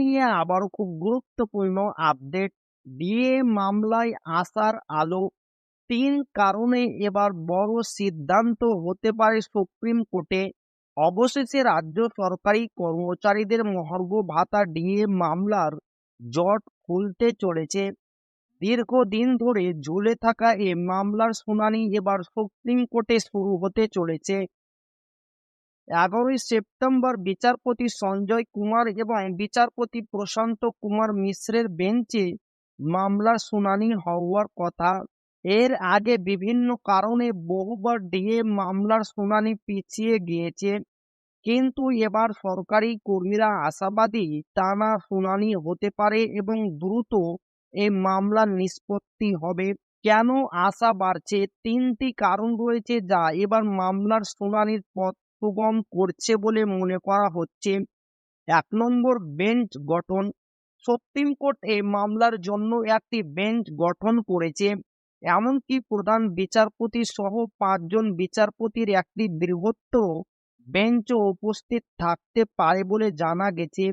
নিয়ে আবারও খুব গুরুত্বপূর্ণ আপডেট ডিএ মামলায় আসার আলো তিন কারণে এবার বড় সিদ্ধান্ত হতে পারে সুপ্রিম কোর্টে। অবশেষে রাজ্য সরকারি কর্মচারীদের মহার্ঘ ভাতা ডিএ মামলার জট খুলতে চলেছে। দীর্ঘদিন ধরে ঝুলে থাকা এ মামলার শুনানি এবার সুপ্রিম কোর্টে শুরু হতে চলেছে। এগারোই সেপ্টেম্বর বিচারপতি সঞ্জয় কুমার এবং বিচারপতি প্রশান্ত কুমার মিশ্রের বেঞ্চে মামলার শুনানি হওয়ার কথা। এর আগে বিভিন্ন কারণে বহুবার ডিএ মামলার শুনানি পিছিয়ে গিয়েছে। কিন্তু এবার সরকারি কর্মীরা আশাবাদী টানা শুনানি হতে পারে এবং দ্রুত এই মামলার নিষ্পত্তি হবে। কেন আশা বাড়ছে? তিনটি কারণ রয়েছে যা এবার মামলার শুনানির পথ সুগম করছে বলে মনে করা হচ্ছে। এক নম্বর বেঞ্চ গঠন। সুপ্রিম কোর্ট এই মামলার জন্য একটি বেঞ্চ গঠন করেছে। এমনকি প্রধান বিচারপতি সহ পাঁচজন বিচারপতির একটি বৃহত্তর বেঞ্চও উপস্থিত থাকতে পারে বলে জানা গেছে,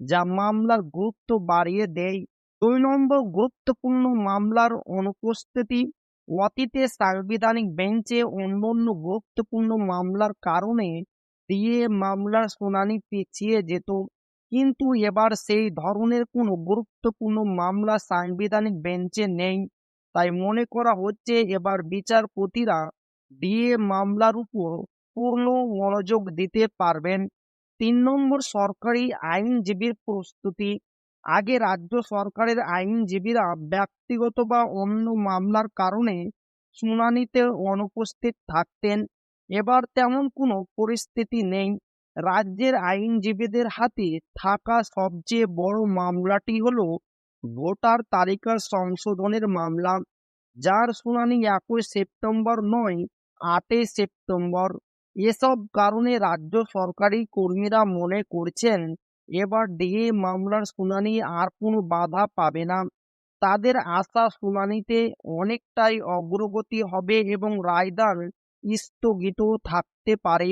যা মামলার গুরুত্ব বাড়িয়ে দেয়। দুই নম্বর গুরুত্বপূর্ণ মামলার অনুপস্থিতি। অতীতে সাংবিধানিক বেঞ্চে অন্যান্য গুরুত্বপূর্ণ মামলার কারণে দিয়ে মামলার শুনানি পিছিয়ে যেত। কিন্তু এবার সেই ধরনের কোনো গুরুত্বপূর্ণ মামলা সাংবিধানিক বেঞ্চে নেই। তাই মনে করা হচ্ছে এবার বিচারপতিরা দিয়ে মামলার উপর পূর্ণ মনোযোগ দিতে পারবেন। তিন নম্বর সরকারি আইনজীবীর প্রস্তুতি আগে রাজ্য সরকারের আইনজীবীরা ব্যক্তিগত বা অন্য মামলার কারণে শুনানিতে অনুপস্থিত থাকতেন। এবার তেমন কোনো পরিস্থিতি নেই। রাজ্যের আইনজীবীদের হাতে থাকা সবচেয়ে বড় মামলাটি হলো ভোটার তালিকা সংশোধনের মামলা, যার শুনানি একই সেপ্টেম্বর নয়, আটই সেপ্টেম্বর। এসব কারণে রাজ্য সরকারি কর্মীরা মনে করছেন এবার ডিএ মামলার শুনানি আর কোনো বাধা পাবে না। তাদের আশা শুনানিতে অনেকটাই অগ্রগতি হবে এবং রায়দান স্থগিত থাকতে পারে।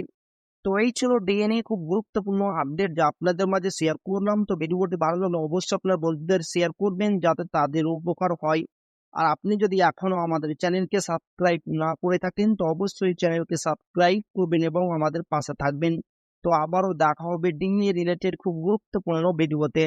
তো এই ছিল ডিএনএ, খুব গুরুত্বপূর্ণ আপডেট যা আপনাদের মাঝে শেয়ার করলাম। তো ভিডিওটি ভালো লাগলে অবশ্যই আপনার বন্ধুদের শেয়ার করবেন যাতে তাদের উপকার হয়। আর আপনি যদি এখনও আমাদের চ্যানেলকে সাবস্ক্রাইব না করে থাকেন, তো অবশ্যই চ্যানেলকে সাবস্ক্রাইব করবেন এবং আমাদের পাশে থাকবেন। তো আবারও দেখা হবে ডিএ রিলেটেড খুব গুরুত্বপূর্ণ ভিডিওতে